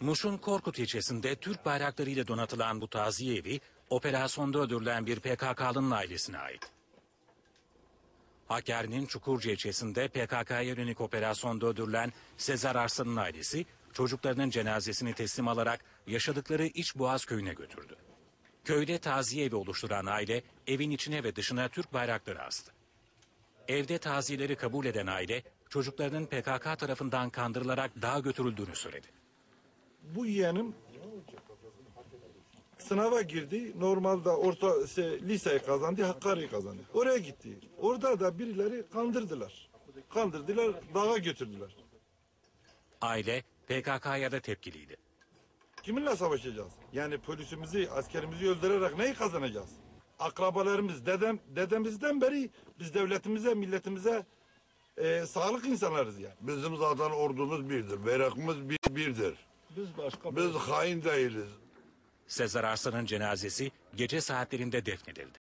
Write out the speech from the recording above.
Muş'un Korkut ilçesinde Türk bayraklarıyla donatılan bu taziye evi, operasyonda öldürülen bir PKK'lının ailesine ait. Hakkari'nin Çukurca ilçesinde PKK'ya yönelik operasyonda öldürülen Sezer Arslan'ın ailesi, çocuklarının cenazesini teslim alarak yaşadıkları İç köyüne götürdü. Köyde taziye evi oluşturan aile, evin içine ve dışına Türk bayrakları astı. Evde taziyeleri kabul eden aile, çocuklarının PKK tarafından kandırılarak dağa götürüldüğünü söyledi. Bu yeğenim sınava girdi. Normalde orta şey, liseyi kazandı, Hakkari'yi kazandı. Oraya gitti. Orada da birileri kandırdılar. Kandırdılar, dağa götürdüler. Aile PKK'ya da tepkiliydi. Kiminle savaşacağız? Yani polisimizi, askerimizi öldürerek neyi kazanacağız? Akrabalarımız, dedem, dedemizden beri biz devletimize, milletimize e, sağlık insanlarız yani. Bizim zaten ordumuz birdir. Bayrakımız bir, birdir. Biz başka Biz hain değiliz. Sezer Arslan'ın cenazesi gece saatlerinde defnedildi.